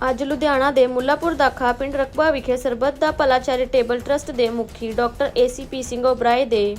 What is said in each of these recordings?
ਅੱਜ ਲੁਧਿਆਣਾ ਦੇ ਮੁੱਲਾਪੁਰ ਦਾਖਾ ਪਿੰਡ ਰਕਬਾ ਵਿਖੇ ਸਰਬੱਤ ਦਾ ਭਲਾ ਚੈਰੀਟੇਬਲ ਟਰਸਟ ਦੇ ਮੁਖੀ ਡਾਕਟਰ ਏਸੀਪੀ ਸਿੰਘ ਓਬਰਾਏ ਦੇ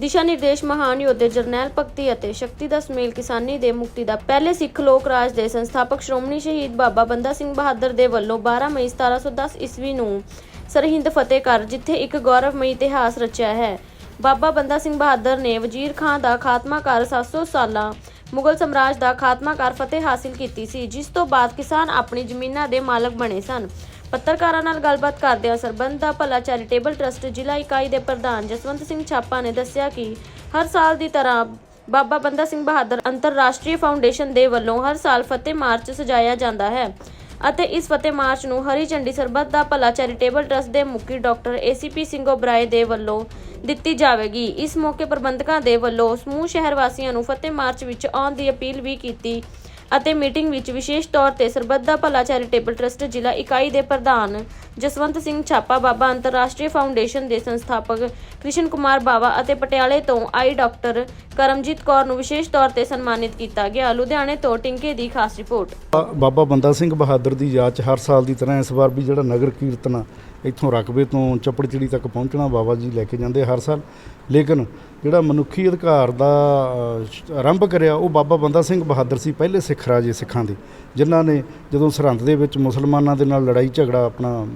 ਦਿਸ਼ਾ ਨਿਰਦੇਸ਼ ਮਹਾਨ ਯੋਧੇ ਜਰਨੈਲ ਭਗਤੀ ਅਤੇ ਸ਼ਕਤੀ ਦਾ ਸੁਮੇਲ ਕਿਸਾਨੀ ਦੇ ਮੁਕਤੀ ਦਾ ਪਹਿਲੇ ਸਿੱਖ ਲੋਕ ਰਾਜ ਦੇ ਸੰਸਥਾਪਕ ਸ਼੍ਰੋਮਣੀ ਸ਼ਹੀਦ ਬਾਬਾ ਬੰਦਾ ਸਿੰਘ ਬਹਾਦਰ ਦੇ ਵੱਲੋਂ 12 ਮਈ 1710 ਈਸਵੀ ਨੂੰ ਸਰਹਿੰਦ ਫਤਿਹ ਕਰ ਜਿੱਥੇ ਇੱਕ ਗੌਰਵਮਈ ਇਤਿਹਾਸ ਰਚਿਆ ਹੈ। ਬਾਬਾ ਬੰਦਾ ਸਿੰਘ ਬਹਾਦਰ ਨੇ ਵਜ਼ੀਰ ਖਾਨ ਦਾ ਖਾਤਮਾ ਕਰ 700 ਸਾਲਾਂ ਮੁਗਲ ਸਮਰਾਜ ਦਾ ਖਾਤਮਾ ਕਰ ਫਤਿਹ ਹਾਸਿਲ ਕੀਤੀ ਸੀ, ਜਿਸ ਤੋਂ ਬਾਅਦ ਕਿਸਾਨ ਆਪਣੀ ਜ਼ਮੀਨਾਂ ਦੇ ਮਾਲਕ ਬਣੇ ਸਨ। ਪੱਤਰਕਾਰਾਂ ਨਾਲ ਗੱਲਬਾਤ ਕਰਦਿਆਂ ਸਰਬੰਧ ਦਾ ਭਲਾ ਚੈਰੀਟੇਬਲ ਟਰਸਟ ਜ਼ਿਲ੍ਹਾ ਇਕਾਈ ਦੇ ਪ੍ਰਧਾਨ ਜਸਵੰਤ ਸਿੰਘ ਛਾਪਾ ਨੇ ਦੱਸਿਆ ਕਿ ਹਰ ਸਾਲ ਦੀ ਤਰ੍ਹਾਂ ਬਾਬਾ ਬੰਦਾ ਸਿੰਘ ਬਹਾਦਰ ਅੰਤਰਰਾਸ਼ਟਰੀ ਫਾਊਂਡੇਸ਼ਨ ਦੇ ਵੱਲੋਂ ਹਰ ਸਾਲ ਫਤਿਹ ਮਾਰਚ ਸਜਾਇਆ ਜਾਂਦਾ ਹੈ। ਅਤੇ ਇਸ ਫਤਿਹ ਮਾਰਚ ਨੂੰ ਹਰੀ ਝੰਡੀ ਸਰਬੱਤ ਦਾ ਭਲਾ ਚੈਰੀਟੇਬਲ ਟਰਸਟ ਦੇ ਮੁਖੀ ਡਾਕਟਰ ਏਸੀਪੀ ਸਿੰਘ ਓਬਰਾਏ ਦੇ ਵੱਲੋਂ ਦਿੱਤੀ ਜਾਵੇਗੀ। ਇਸ ਮੌਕੇ ਪ੍ਰਬੰਧਕਾਂ ਦੇ ਵੱਲੋਂ ਸਮੂਹ ਸ਼ਹਿਰ ਵਾਸੀਆਂ ਨੂੰ ਫਤਿਹ ਮਾਰਚ ਵਿੱਚ ਆਉਣ ਦੀ ਅਪੀਲ ਵੀ ਕੀਤੀ। ਅਤੇ ਮੀਟਿੰਗ ਵਿੱਚ ਵਿਸ਼ੇਸ਼ ਤੌਰ ਤੇ ਸਰਬੱਤ ਦਾ ਭਲਾ ਚੈਰੀਟੇਬਲ ਟਰਸਟ ਜ਼ਿਲ੍ਹਾ ਇਕਾਈ ਦੇ ਪ੍ਰਧਾਨ ਜਸਵੰਤ ਸਿੰਘ ਛਾਪਾ ਬਾਬਾ ਅੰਤਰਰਾਸ਼ਟਰੀ ਫਾਊਂਡੇਸ਼ਨ ਦੇ ਸੰਸਥਾਪਕ ਕ੍ਰਿਸ਼ਨ ਕੁਮਾਰ ਬਾਵਾ ਅਤੇ ਪਟਿਆਲੇ ਤੋਂ ਆਈ ਡਾਕਟਰ ਕਰਮਜੀਤ ਕੌਰ ਨੂੰ ਵਿਸ਼ੇਸ਼ ਤੌਰ ਤੇ ਸਨਮਾਨਿਤ ਕੀਤਾ ਗਿਆ। ਲੁਧਿਆਣੇ ਤੋਂ ਟਿੰਕੇ ਦੀ ਖਾਸ ਰਿਪੋਰਟ। ਬਾਬਾ ਬੰਦਾ ਸਿੰਘ ਬਹਾਦਰ ਦੀ ਯਾਦ 'ਚ ਹਰ ਸਾਲ ਦੀ ਤਰ੍ਹਾਂ ਇਸ ਵਾਰ ਵੀ ਜਿਹੜਾ ਨਗਰ ਕੀਰਤਨ ਆ, ਇੱਥੋਂ ਰਕਬੇ ਤੋਂ ਚੱਪੜਚਿੜੀ ਤੱਕ ਪਹੁੰਚਣਾ ਬਾਬਾ ਜੀ ਲੈ ਕੇ ਜਾਂਦੇ ਹਰ ਸਾਲ। ਲੇਕਿਨ ਜਿਹੜਾ ਮਨੁੱਖੀ ਅਧਿਕਾਰ ਦਾ ਅ, ਸ਼- ਆਰੰਭ ਕਰਿਆ ਉਹ ਬਾਬਾ ਬੰਦਾ ਸਿੰਘ ਬਹਾਦਰ ਸੀ ਪਹਿਲੇ ਸਿੱਖ ਰਾਜੇ ਸਿੱਖਾਂ ਦੇ ਜਿਨ੍ਹਾਂ ਨੇ ਜਦੋਂ ਸਰਹੰਦ ਦੇ ਵਿੱਚ ਮੁਸਲਮਾਨਾਂ ਦੇ ਨਾਲ ਲੜਾਈ ਝਗੜਾ ਆਪਣਾ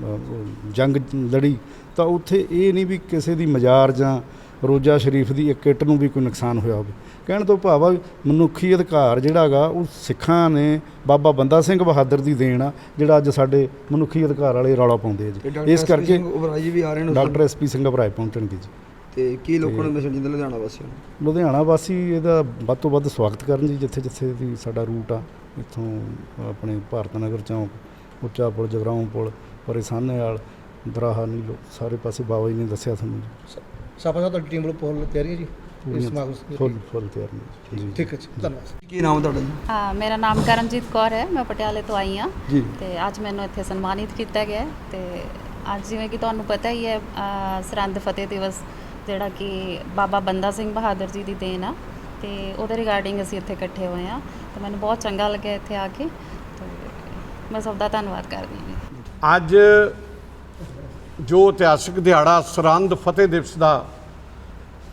ਜੰਗ ਲੜੀ ਤਾਂ ਉੱਥੇ ਇਹ ਨਹੀਂ ਵੀ ਕਿਸੇ ਦੀ ਮਜ਼ਾਰ ਜਾਂ ਰੋਜ਼ਾ ਸ਼ਰੀਫ ਦੀ ਇੱਕ ਇੱਟ ਨੂੰ ਵੀ ਕੋਈ ਨੁਕਸਾਨ ਹੋਇਆ ਹੋਵੇ। ਕਹਿਣ ਤੋਂ ਭਾਵ ਮਨੁੱਖੀ ਅਧਿਕਾਰ ਜਿਹੜਾ ਹੈਗਾ ਉਹ ਸਿੱਖਾਂ ਨੇ ਬਾਬਾ ਬੰਦਾ ਸਿੰਘ ਬਹਾਦਰ ਦੀ ਦੇਣ ਆ ਜਿਹੜਾ ਅੱਜ ਸਾਡੇ ਮਨੁੱਖੀ ਅਧਿਕਾਰ ਵਾਲੇ ਰੌਲਾ ਪਾਉਂਦੇ ਆ ਜੀ। ਇਸ ਕਰਕੇ ਡਾਕਟਰ ਐਸਪੀ ਸਿੰਘ ਭਰਾਏ ਪਹੁੰਚਣਗੇ ਜੀ। ਤੇ ਕੀ ਲੋਕਾਂ ਨੂੰ ਮੈਸੇਜ ਦਿੰਦੇ ਲੁਧਿਆਣਾ ਵਾਸੀਆਂ ਨੂੰ? ਲੁਧਿਆਣਾ ਵਾਸੀ ਇਹਦਾ ਵੱਧ ਤੋਂ ਵੱਧ ਸਵਾਗਤ ਕਰਨ ਜੀ ਜਿੱਥੇ ਜਿੱਥੇ ਵੀ ਸਾਡਾ ਰੂਟ ਆ। ਇੱਥੋਂ ਆਪਣੇ ਭਾਰਤ ਨਗਰ ਚੌਂਕ ਉੱਚਾ ਪੁਲ ਜਗਰਾਉਂ ਪੁਲ ਪਰੇਸਾਨੇ ਵਾਲ ਦਰਾਹਾ ਨੀਲੋ ਸਾਰੇ ਪਾਸੇ ਬਾਬਾ ਜੀ ਨੇ ਦੱਸਿਆ ਤੁਹਾਨੂੰ ਜੀ। ਸਾਪਾ ਸਾਹਿਬ ਤੁਹਾਡੀ ਟੀਮ ਵੱਲੋਂ ਪਹੁੰਚ ਤਿਆਰੀ ਹੈ ਜੀ? ਇਸ ਸਮਾਗਮ ਦੀ? ਫੁੱਲ ਫੁੱਲ ਤਿਆਰ ਨੇ ਜੀ। ਠੀਕ ਹੈ ਜੀ। ਧੰਨਵਾਦ। ਕੀ ਨਾਮ ਤੁਹਾਡਾ ਜੀ? ਹਾਂ ਮੇਰਾ ਨਾਮ ਕਰਮਜੀਤ ਕੌਰ ਹੈ। ਮੈਂ ਪਟਿਆਲੇ ਤੋਂ ਆਈ ਹਾਂ। ਜੀ। ਤੇ ਅੱਜ ਮੈਨੂੰ ਇੱਥੇ ਸਨਮਾਨਿਤ ਕੀਤਾ ਗਿਆ ਤੇ ਅੱਜ ਜਿਵੇਂ ਕਿ ਤੁਹਾਨੂੰ ਪਤਾ ਹੀ ਹੈ ਅ, ਸਰਹੰਦ ਫਤਿਹ ਦਿਵਸ ਜਿਹੜਾ ਕਿ ਬਾਬਾ ਬੰਦਾ ਸਿੰਘ ਬਹਾਦਰ ਜੀ ਦੀ ਦੇਣ ਆ ਤੇ ਉਹਦੇ ਰਿਗਾਰਡਿੰਗ ਅਸੀਂ ਇੱਥੇ ਇਕੱਠੇ ਹੋਏ ਆ ਤੇ ਮੈਨੂੰ ਬਹੁਤ ਚੰਗਾ ਲੱਗਿਆ ਇੱਥੇ ਆ ਕੇ ਤੇ ਮੈਂ ਸਭ ਦਾ ਧੰਨਵਾਦ ਕਰਦੀ ਹਾਂ। ਅੱਜ ਜੋ ਇਤਿਹਾਸਿਕ ਦਿਹਾੜਾ ਸਰਹੰਦ ਫਤਿਹ ਦਿਵਸ ਦਾ,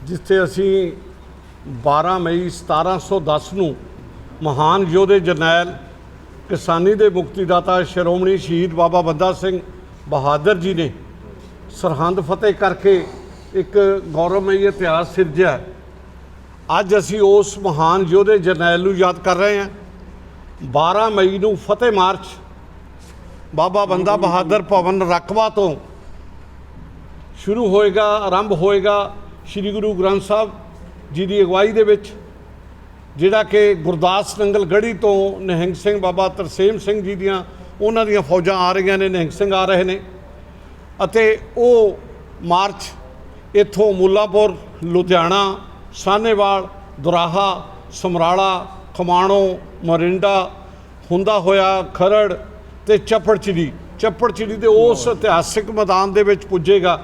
ਜਿੱਥੇ ਅਸੀਂ 12 ਮਈ 1710 ਨੂੰ ਮਹਾਨ ਯੋਧੇ ਜਰਨੈਲ ਕਿਸਾਨੀ ਦੇ ਮੁਕਤੀਦਾਤਾ ਸ਼੍ਰੋਮਣੀ ਸ਼ਹੀਦ ਬਾਬਾ ਬੰਦਾ ਸਿੰਘ ਬਹਾਦਰ ਜੀ ਨੇ ਸਰਹੰਦ ਫਤਿਹ ਕਰਕੇ ਇੱਕ ਗੌਰਵਮਈ ਇਤਿਹਾਸ ਸਿਰਜਿਆ ਅੱਜ ਅਸੀਂ ਉਸ ਮਹਾਨ ਯੋਧੇ ਜਰਨੈਲ ਨੂੰ ਯਾਦ ਕਰ ਰਹੇ ਹਾਂ। 12 ਮਈ ਨੂੰ ਫਤਿਹ ਮਾਰਚ, ਬਾਬਾ ਬੰਦਾ ਬਹਾਦਰ ਭਵਨ ਰਕਵਾ ਤੋਂ ਸ਼ੁਰੂ ਹੋਏਗਾ, ਆਰੰਭ ਹੋਏਗਾ ਸ੍ਰੀ ਗੁਰੂ ਗ੍ਰੰਥ ਸਾਹਿਬ ਜੀ ਦੀ ਅਗਵਾਈ ਦੇ ਵਿੱਚ, ਜਿਹੜਾ ਕਿ ਗੁਰਦਾਸ ਨੰਗਲ ਗੜੀ ਤੋਂ ਨਿਹੰਗ ਸਿੰਘ ਬਾਬਾ ਤਰਸੇਮ ਸਿੰਘ ਜੀ ਦੀਆਂ ਉਹਨਾਂ ਦੀਆਂ ਫੌਜਾਂ ਆ ਰਹੀਆਂ ਨੇ, ਨਿਹੰਗ ਸਿੰਘ ਆ ਰਹੇ ਨੇ। ਅਤੇ ਉਹ ਮਾਰਚ ਇੱਥੋਂ ਮੁੱਲਾਪੁਰ ਲੁਧਿਆਣਾ ਸਾਹਨੇਵਾਲ ਦੁਰਾਹਾ ਸਮਰਾਲਾ ਖਮਾਣੋ ਮਰਿੰਡਾ ਹੁੰਦਾ ਹੋਇਆ ਖਰੜ ਤੇ ਚੱਪੜਚਿੜੀ। ਚੱਪੜਚਿੜੀ ਦੇ ਉਸ ਇਤਿਹਾਸਿਕ ਮੈਦਾਨ ਦੇ ਵਿੱਚ ਪੁੱਜੇਗਾ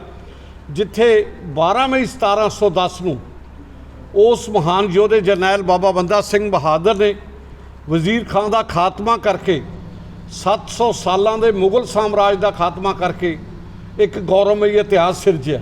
ਜਿੱਥੇ 12 ਮਈ 1710 ਨੂੰ ਉਸ ਮਹਾਨ ਯੋਧੇ ਜਰਨੈਲ ਬਾਬਾ ਬੰਦਾ ਸਿੰਘ ਬਹਾਦਰ ਨੇ ਵਜ਼ੀਰ ਖਾਨ ਦਾ ਖਾਤਮਾ ਕਰਕੇ 700 ਸਾਲਾਂ ਦੇ ਮੁਗਲ ਸਾਮਰਾਜ ਦਾ ਖਾਤਮਾ ਕਰਕੇ ਇੱਕ ਗੌਰਵਮਈ ਇਤਿਹਾਸ ਸਿਰਜਿਆ।